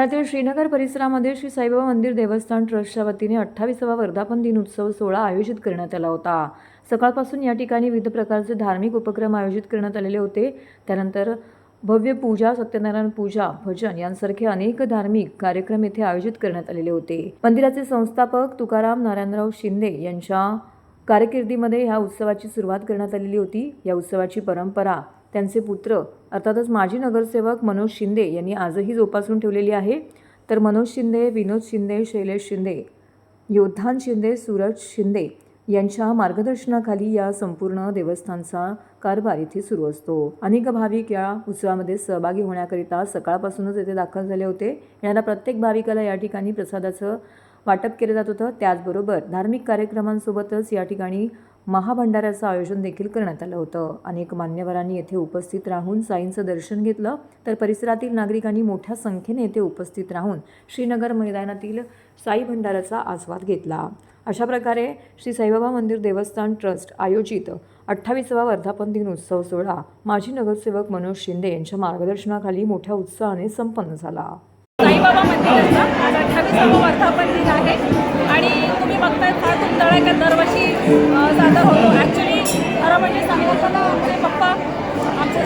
पुण्यातील श्रीनगर परिसरामध्ये श्री साईबाबा मंदिर देवस्थान ट्रस्टच्या वतीने अठ्ठावीसावा वर्धापन दिन उत्सव सोहळा आयोजित करण्यात आला होता. सकाळपासून या ठिकाणी विविध प्रकारचे धार्मिक उपक्रम आयोजित करण्यात आलेले होते. त्यानंतर भव्य पूजा सत्यनारायण पूजा भजन यांसारखे अनेक धार्मिक कार्यक्रम येथे आयोजित करण्यात आलेले होते. मंदिराचे संस्थापक तुकाराम नारायणराव शिंदे यांच्या कारकिर्दीमध्ये ह्या उत्सवाची सुरुवात करण्यात आलेली होती. या उत्सवाची परंपरा त्यांचे पुत्र अर्थातच माजी नगरसेवक मनोज शिंदे यांनी आजही जोपासून ठेवलेली आहे. तर मनोज शिंदे विनोद शिंदे शैलेश शिंदे योद्धान शिंदे सूरज शिंदे यांच्या मार्गदर्शनाखाली या संपूर्ण देवस्थानचा कारभार इथे सुरू असतो. अनेक भाविक या उत्सवामध्ये सहभागी होण्याकरिता सकाळपासूनच येथे दाखल झाले होते. येणाऱ्या प्रत्येक भाविकाला या ठिकाणी प्रसादाचं वाटप केलं जात होतं. त्याचबरोबर धार्मिक कार्यक्रमांसोबतच या ठिकाणी महाभंडाऱ्याचं आयोजन देखील करण्यात आलं होतं. अनेक मान्यवरांनी येथे उपस्थित राहून साईंचं दर्शन घेतलं. तर परिसरातील नागरिकांनी मोठ्या संख्येने येथे उपस्थित राहून श्रीनगर मैदानातील साई भंडाऱ्याचा आस्वाद घेतला. अशा प्रकारे श्री साईबाबा मंदिर देवस्थान ट्रस्ट आयोजित अठ्ठावीसावा वर्धापन दिन उत्सव सोहळा माजी नगरसेवक मनोज शिंदे यांच्या मार्गदर्शनाखाली मोठ्या उत्साहाने संपन्न झाला. साईबाबा मंदिराचा अठ्ठावीसावं वर्धापन दिन आहे. आणि तुम्ही बघताय फार धुमधडाक्यात दरवर्षी अ, सादर होतो. ॲक्च्युली खरं म्हणजे सांगायचं तर आमचे पप्पा आमचे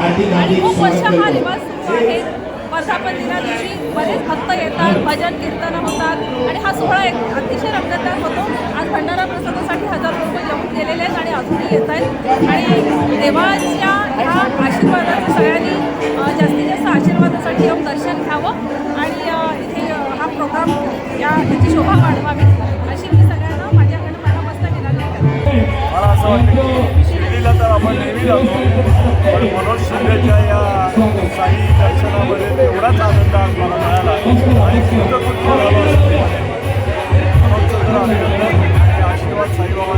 हार्दिक आणि खूप वर्ष हा दिवस सुरू आहे वर्धापन दिना दिवशी बरेच भक्त येतात भजन कीर्तन होतात. आणि हा सोहळा एक अतिशय रंगतदार होतो. आज भंडारा प्रसादासाठी हजार लोक येऊन माधुरी येत आहेत. आणि देवाच्या ह्या आशीर्वादाचा सगळ्यांनी जास्तीत जास्त आशीर्वादासाठी येऊन दर्शन घ्यावं. आणि इथे हा प्रोग्राम या याची शोभा वाढवावी. अशी मी सगळ्यांना माझ्याकडनं मनापासून विनंती करते. मला असं वाटतं शिर्डीला तर आपण नेहमी जातो. पण मनोज शिंदेच्या या साई दर्शनामध्ये एवढाच आनंद आज मला मिळाला. आणि खूप खूप असं मी म्हणेन. अभिनंदन. आशीर्वाद साईबाबा.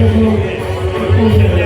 どうも。